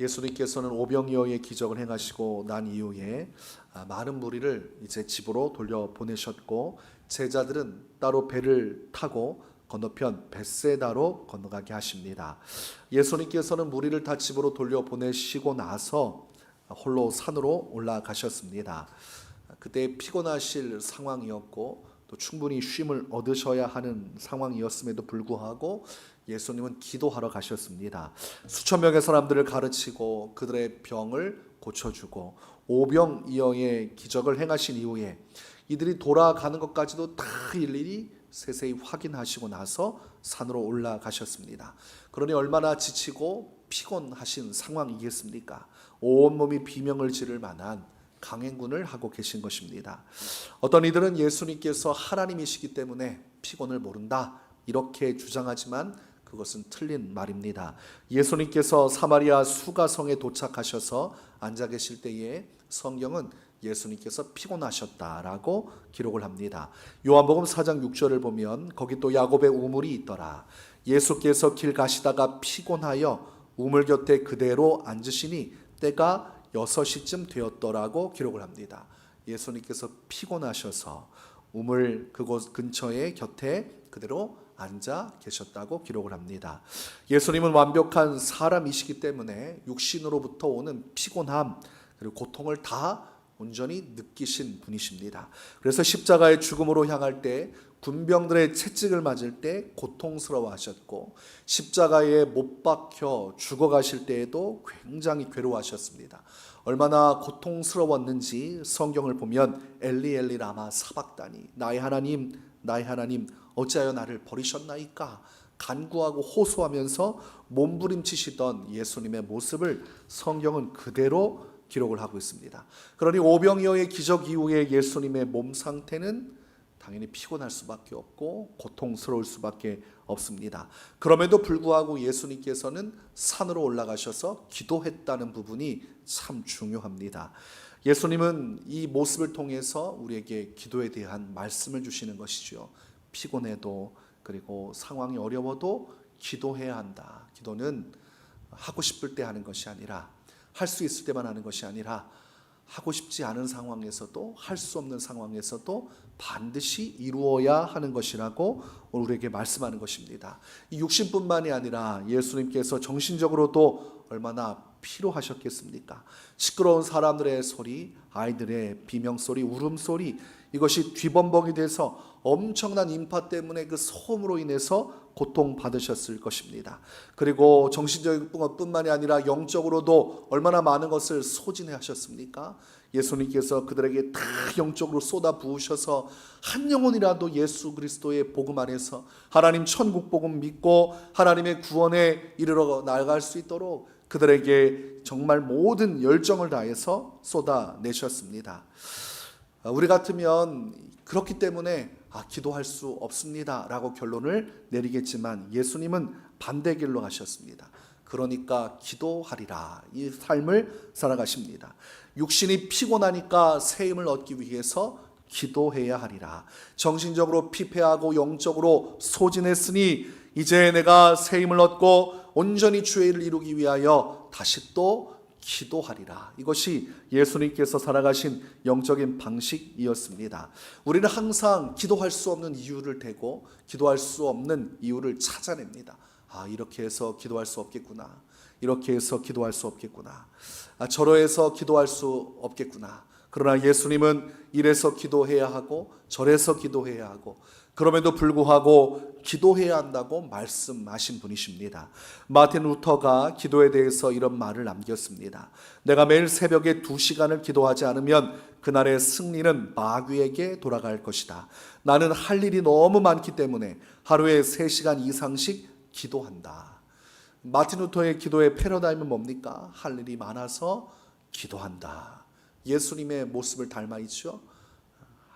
예수님께서는 오병이어의 기적을 행하시고 난 이후에 아, 많은 무리를 이제 집으로 돌려 보내셨고 제자들은 따로 배를 타고 건너편 벳세다로 건너가게 하십니다. 예수님께서는 무리를 다 집으로 돌려 보내시고 나서 홀로 산으로 올라가셨습니다. 그때 피곤하실 상황이었고 또 충분히 쉼을 얻으셔야 하는 상황이었음에도 불구하고 예수님은 기도하러 가셨습니다. 수천 명의 사람들을 가르치고 그들의 병을 고쳐주고 오병이어의 기적을 행하신 이후에 이들이 돌아가는 것까지도 다 일일이 세세히 확인하시고 나서 산으로 올라가셨습니다. 그러니 얼마나 지치고 피곤하신 상황이겠습니까? 온몸이 비명을 지를 만한 강행군을 하고 계신 것입니다. 어떤 이들은 예수님께서 하나님이시기 때문에 피곤을 모른다 이렇게 주장하지만 그것은 틀린 말입니다. 예수님께서 사마리아 수가성에 도착하셔서 앉아 계실 때에 성경은 예수님께서 피곤하셨다라고 기록을 합니다. 요한복음 4장 6절을 보면 거기 또 야곱의 우물이 있더라. 예수께서 길 가시다가 피곤하여 우물 곁에 그대로 앉으시니 때가 6시쯤 되었더라고 기록을 합니다. 예수님께서 피곤하셔서 우물 그곳 근처에 곁에 그대로 앉아 계셨다고 기록을 합니다. 예수님은 완벽한 사람이시기 때문에 육신으로부터 오는 피곤함 그리고 고통을 다 온전히 느끼신 분이십니다. 그래서 십자가의 죽음으로 향할 때 군병들의 채찍을 맞을 때 고통스러워하셨고 십자가에 못 박혀 죽어가실 때에도 굉장히 괴로워하셨습니다. 얼마나 고통스러웠는지 성경을 보면 엘리 엘리 라마 사박다니 나의 하나님 나의 하나님 어찌하여 나를 버리셨나이까 간구하고 호소하면서 몸부림치시던 예수님의 모습을 성경은 그대로 기록을 하고 있습니다. 그러니 오병이어의 기적 이후에 예수님의 몸 상태는 당연히 피곤할 수밖에 없고 고통스러울 수밖에 없습니다. 그럼에도 불구하고 예수님께서는 산으로 올라가셔서 기도했다는 부분이 참 중요합니다. 예수님은 이 모습을 통해서 우리에게 기도에 대한 말씀을 주시는 것이죠. 피곤해도 그리고 상황이 어려워도 기도해야 한다. 기도는 하고 싶을 때 하는 것이 아니라 할 수 있을 때만 하는 것이 아니라 하고 싶지 않은 상황에서도 할 수 없는 상황에서도 반드시 이루어야 하는 것이라고 우리에게 말씀하는 것입니다. 이 육신뿐만이 아니라 예수님께서 정신적으로도 얼마나 피로하셨겠습니까? 시끄러운 사람들의 소리, 아이들의 비명 소리, 울음 소리 이것이 뒤범벅이 돼서 엄청난 인파 때문에 그 소음으로 인해서 고통 받으셨을 것입니다. 그리고 정신적인 것뿐만이 아니라 영적으로도 얼마나 많은 것을 소진해 하셨습니까? 예수님께서 그들에게 다 영적으로 쏟아 부으셔서 한 영혼이라도 예수 그리스도의 복음 안에서 하나님 천국 복음 믿고 하나님의 구원에 이르러 나아갈 수 있도록 그들에게 정말 모든 열정을 다해서 쏟아내셨습니다. 우리 같으면 그렇기 때문에 아, 기도할 수 없습니다 라고 결론을 내리겠지만 예수님은 반대 길로 가셨습니다. 그러니까 기도하리라 이 삶을 살아가십니다. 육신이 피곤하니까 새 힘을 얻기 위해서 기도해야 하리라. 정신적으로 피폐하고 영적으로 소진했으니 이제 내가 새 힘을 얻고 온전히 주의 일을 이루기 위하여 다시 또 기도하리라. 이것이 예수님께서 살아가신 영적인 방식이었습니다. 우리는 항상 기도할 수 없는 이유를 대고 기도할 수 없는 이유를 찾아냅니다. 아, 이렇게 해서 기도할 수 없겠구나. 이렇게 해서 기도할 수 없겠구나. 아, 저러 해서 기도할 수 없겠구나. 그러나 예수님은 이래서 기도해야 하고 저래서 기도해야 하고 그럼에도 불구하고 기도해야 한다고 말씀하신 분이십니다. 마틴 루터가 기도에 대해서 이런 말을 남겼습니다. 내가 매일 새벽에 두 시간을 기도하지 않으면 그날의 승리는 마귀에게 돌아갈 것이다. 나는 할 일이 너무 많기 때문에 하루에 세 시간 이상씩 기도한다. 마틴 루터의 기도의 패러다임은 뭡니까? 할 일이 많아서 기도한다. 예수님의 모습을 닮아 있죠.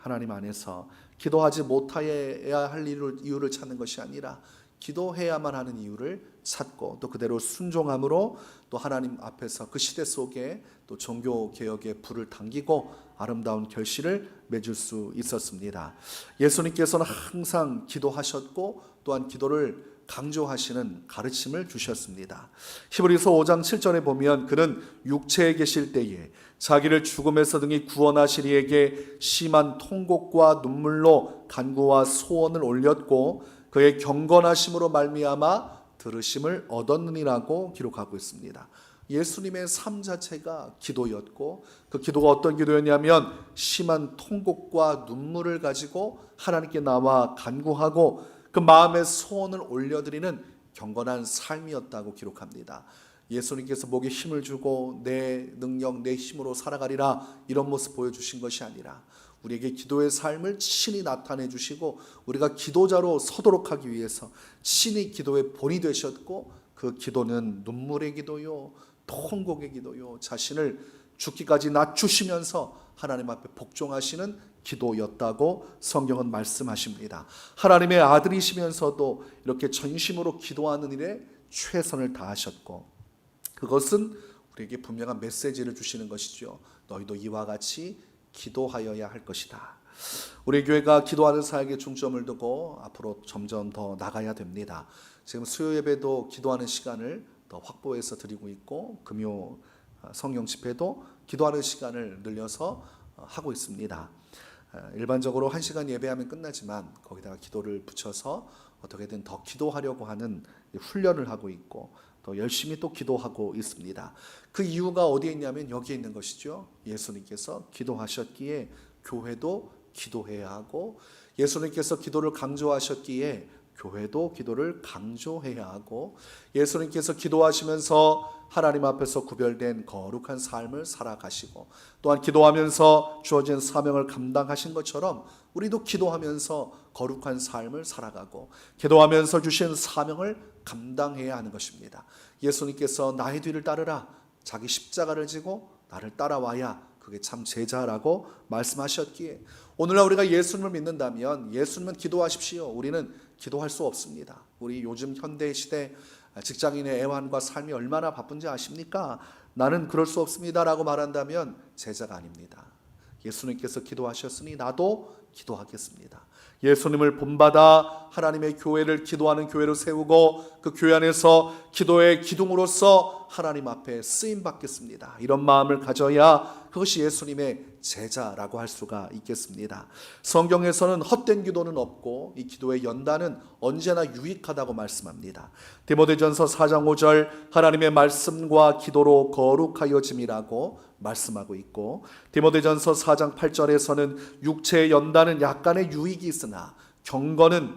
하나님 안에서 기도하지 못해야 할 이유를, 찾는 것이 아니라 기도해야만 하는 이유를 찾고 또 그대로 순종함으로 또 하나님 앞에서 그 시대 속에 또 종교 개혁의 불을 당기고 아름다운 결실을 맺을 수 있었습니다. 예수님께서는 항상 기도하셨고 또한 기도를 강조하시는 가르침을 주셨습니다. 히브리서 5장 7절에 보면 그는 육체에 계실 때에 자기를 죽음에서 등이 구원하실 이에게 심한 통곡과 눈물로 간구와 소원을 올렸고 그의 경건하심으로 말미암아 들으심을 얻었느니라고 기록하고 있습니다. 예수님의 삶 자체가 기도였고 그 기도가 어떤 기도였냐면 심한 통곡과 눈물을 가지고 하나님께 나와 간구하고 그 마음의 소원을 올려드리는 경건한 삶이었다고 기록합니다. 예수님께서 목에 힘을 주고 내 능력, 내 힘으로 살아가리라 이런 모습 보여주신 것이 아니라 우리에게 기도의 삶을 친히 나타내 주시고 우리가 기도자로 서도록 하기 위해서 친히 기도의 본이 되셨고 그 기도는 눈물의 기도요, 통곡의 기도요, 자신을 죽기까지 낮추시면서 하나님 앞에 복종하시는 기도였다고 성경은 말씀하십니다. 하나님의 아들이시면서도 이렇게 전심으로 기도하는 일에 최선을 다하셨고 그것은 우리에게 분명한 메시지를 주시는 것이죠. 너희도 이와 같이 기도하여야 할 것이다. 우리 교회가 기도하는 사역에 중점을 두고 앞으로 점점 더 나가야 됩니다. 지금 수요 예배도 기도하는 시간을 더 확보해서 드리고 있고 금요 어, 성경 집회도 기도하는 시간을 늘려서 어, 하고 있습니다. 어, 일반적으로 한 시간 예배하면 끝나지만 거기다가 기도를 붙여서 어떻게든 더 기도하려고 하는 훈련을 하고 있고 또 열심히 또 기도하고 있습니다. 그 이유가 어디에 있냐면 여기에 있는 것이죠. 예수님께서 기도하셨기에 교회도 기도해야 하고 예수님께서 기도를 강조하셨기에 교회도 기도를 강조해야 하고 예수님께서 기도하시면서 하나님 앞에서 구별된 거룩한 삶을 살아가시고 또한 기도하면서 주어진 사명을 감당하신 것처럼 우리도 기도하면서 거룩한 삶을 살아가고 기도하면서 주신 사명을 감당해야 하는 것입니다. 예수님께서 나의 뒤를 따르라 자기 십자가를 지고 나를 따라와야 그게 참 제자라고 말씀하셨기에 오늘날 우리가 예수님을 믿는다면 예수님은 기도하십시오. 우리는 기도할 수 없습니다. 우리 요즘 현대 시대 직장인의 애환과 삶이 얼마나 바쁜지 아십니까? 나는 그럴 수 없습니다라고 말한다면 제자가 아닙니다. 예수님께서 기도하셨으니 나도 기도하겠습니다. 예수님을 본받아 하나님의 교회를 기도하는 교회로 세우고 그 교회 안에서 기도의 기둥으로서 하나님 앞에 쓰임 받겠습니다. 이런 마음을 가져야 그것이 예수님의 제자라고 할 수가 있겠습니다. 성경에서는 헛된 기도는 없고 이 기도의 연단은 언제나 유익하다고 말씀합니다. 디모데전서 4장 5절 하나님의 말씀과 기도로 거룩하여짐이라고 말씀하고 있고 디모데전서 4장 8절에서는 육체의 연단 은 약간의 유익이 있으나 경건은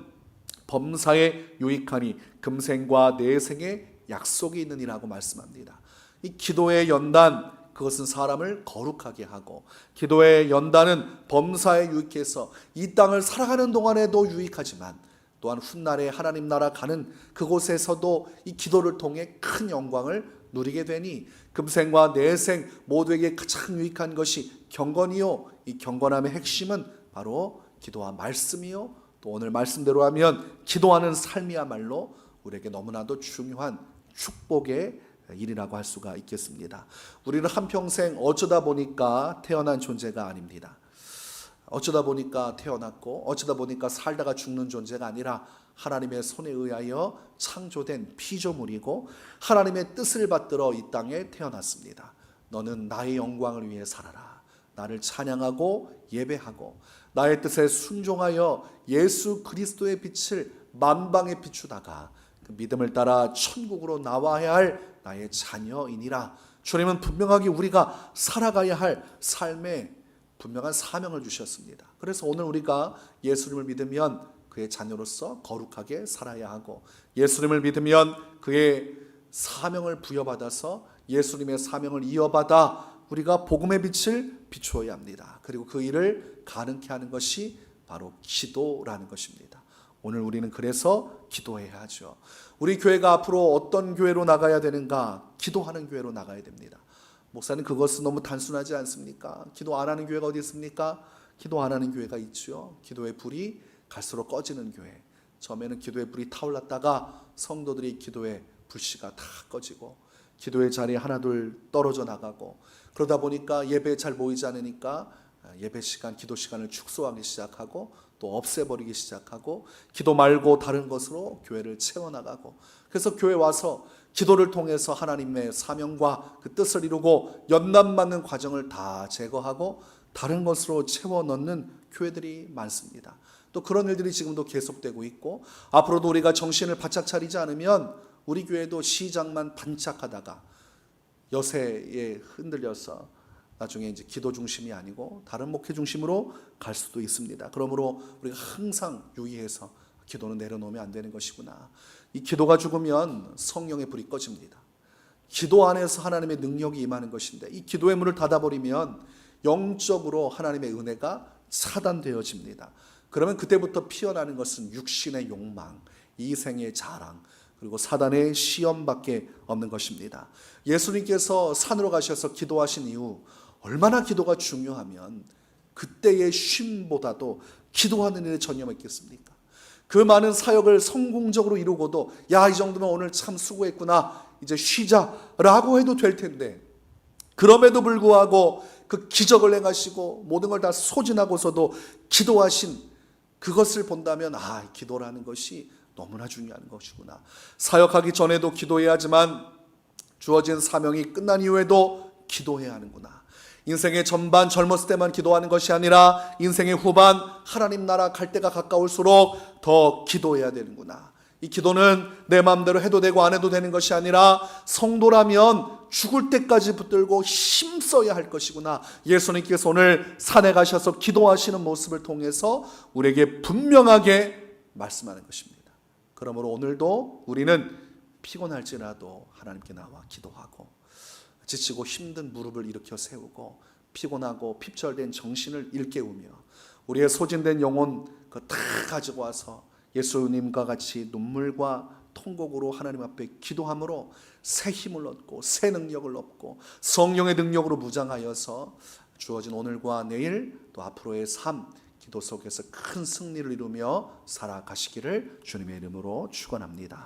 범사에 유익하니 금생과 내생에 약속이 있느니라고 말씀합니다. 이 기도의 연단 그것은 사람을 거룩하게 하고 기도의 연단은 범사에 유익해서 이 땅을 살아가는 동안에도 유익하지만 또한 훗날에 하나님 나라 가는 그곳에서도 이 기도를 통해 큰 영광을 누리게 되니 금생과 내생 모두에게 가장 유익한 것이 경건이요 이 경건함의 핵심은 바로 기도와 말씀이요 또 오늘 말씀대로 하면 기도하는 삶이야말로 우리에게 너무나도 중요한 축복의 일이라고 할 수가 있겠습니다. 우리는 한평생 어쩌다 보니까 태어난 존재가 아닙니다. 어쩌다 보니까 태어났고 어쩌다 보니까 살다가 죽는 존재가 아니라 하나님의 손에 의하여 창조된 피조물이고 하나님의 뜻을 받들어 이 땅에 태어났습니다. 너는 나의 영광을 위해 살아라. 나를 찬양하고 예배하고 나의 뜻에 순종하여 예수 그리스도의 빛을 만방에 비추다가 그 믿음을 따라 천국으로 나와야 할 나의 자녀이니라. 주님은 분명하게 우리가 살아가야 할 삶에 분명한 사명을 주셨습니다. 그래서 오늘 우리가 예수님을 믿으면 그의 자녀로서 거룩하게 살아야 하고 예수님을 믿으면 그의 사명을 부여받아서 예수님의 사명을 이어받아 우리가 복음의 빛을 비추어야 합니다. 그리고 그 일을 가능케 하는 것이 바로 기도라는 것입니다. 오늘 우리는 그래서 기도해야 하죠. 우리 교회가 앞으로 어떤 교회로 나가야 되는가? 기도하는 교회로 나가야 됩니다. 목사님 그것은 너무 단순하지 않습니까? 기도 안 하는 교회가 어디 있습니까? 기도 안 하는 교회가 있죠. 기도의 불이 갈수록 꺼지는 교회. 처음에는 기도의 불이 타올랐다가 성도들이 기도의 불씨가 다 꺼지고 기도의 자리에 하나둘 떨어져 나가고 그러다 보니까 예배에 잘 모이지 않으니까 예배 시간, 기도 시간을 축소하기 시작하고 또 없애버리기 시작하고 기도 말고 다른 것으로 교회를 채워나가고 그래서 교회 와서 기도를 통해서 하나님의 사명과 그 뜻을 이루고 연단 맞는 과정을 다 제거하고 다른 것으로 채워 넣는 교회들이 많습니다. 또 그런 일들이 지금도 계속되고 있고 앞으로도 우리가 정신을 바짝 차리지 않으면 우리 교회도 시장만 반짝하다가 여세에 흔들려서 나중에 이제 기도 중심이 아니고 다른 목회 중심으로 갈 수도 있습니다. 그러므로 우리가 항상 유의해서 기도는 내려놓으면 안 되는 것이구나. 이 기도가 죽으면 성령의 불이 꺼집니다. 기도 안에서 하나님의 능력이 임하는 것인데 이 기도의 문을 닫아버리면 영적으로 하나님의 은혜가 차단되어집니다. 그러면 그때부터 피어나는 것은 육신의 욕망, 이생의 자랑, 그리고 사단의 시험밖에 없는 것입니다. 예수님께서 산으로 가셔서 기도하신 이후 얼마나 기도가 중요하면 그때의 쉼보다도 기도하는 일에 전념했겠습니까? 그 많은 사역을 성공적으로 이루고도 야 이 정도면 오늘 참 수고했구나 이제 쉬자라고 해도 될 텐데 그럼에도 불구하고 그 기적을 행하시고 모든 걸 다 소진하고서도 기도하신 그것을 본다면 아 기도라는 것이 너무나 중요한 것이구나 사역하기 전에도 기도해야 하지만 주어진 사명이 끝난 이후에도 기도해야 하는구나 인생의 전반 젊었을 때만 기도하는 것이 아니라 인생의 후반 하나님 나라 갈 때가 가까울수록 더 기도해야 되는구나. 이 기도는 내 마음대로 해도 되고 안 해도 되는 것이 아니라 성도라면 죽을 때까지 붙들고 힘써야 할 것이구나. 예수님께서 오늘 산에 가셔서 기도하시는 모습을 통해서 우리에게 분명하게 말씀하는 것입니다. 그러므로 오늘도 우리는 피곤할지라도 하나님께 나와 기도하고 지치고 힘든 무릎을 일으켜 세우고 피곤하고 핍절된 정신을 일깨우며 우리의 소진된 영혼 그 다 가지고 와서 예수님과 같이 눈물과 통곡으로 하나님 앞에 기도함으로 새 힘을 얻고 새 능력을 얻고 성령의 능력으로 무장하여서 주어진 오늘과 내일 또 앞으로의 삶 기도 속에서 큰 승리를 이루며 살아가시기를 주님의 이름으로 축원합니다.